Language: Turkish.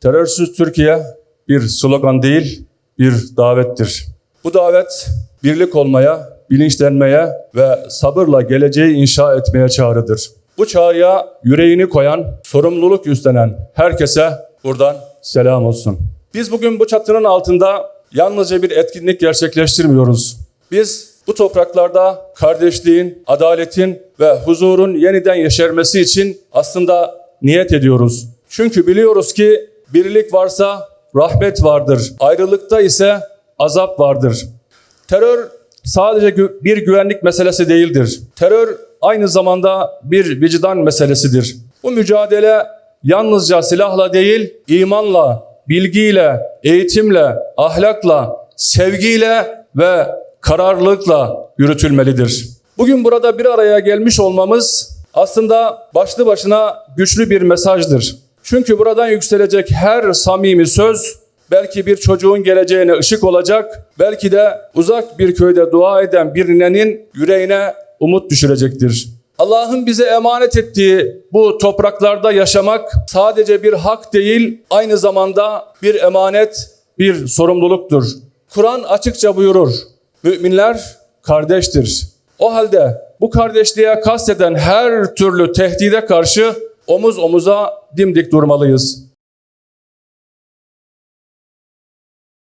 Terörsüz Türkiye bir slogan değil, bir davettir. Bu davet birlik olmaya, bilinçlenmeye ve sabırla geleceği inşa etmeye çağrıdır. Bu çağrıya yüreğini koyan, sorumluluk üstlenen herkese buradan selam olsun. Biz bugün bu çatının altında yalnızca bir etkinlik gerçekleştirmiyoruz. Biz bu topraklarda kardeşliğin, adaletin ve huzurun yeniden yeşermesi için aslında niyet ediyoruz. Çünkü biliyoruz ki birlik varsa rahmet vardır. Ayrılıkta ise azap vardır. Terör sadece bir güvenlik meselesi değildir. Terör aynı zamanda bir vicdan meselesidir. Bu mücadele yalnızca silahla değil, imanla, bilgiyle, eğitimle, ahlakla, sevgiyle ve kararlılıkla yürütülmelidir. Bugün burada bir araya gelmiş olmamız aslında başlı başına güçlü bir mesajdır. Çünkü buradan yükselecek her samimi söz belki bir çocuğun geleceğine ışık olacak, belki de uzak bir köyde dua eden bir ninenin yüreğine umut düşürecektir. Allah'ın bize emanet ettiği bu topraklarda yaşamak sadece bir hak değil, aynı zamanda bir emanet, bir sorumluluktur. Kur'an açıkça buyurur, müminler kardeştir. O halde bu kardeşliğe kasteden her türlü tehdide karşı omuz omuza dimdik durmalıyız.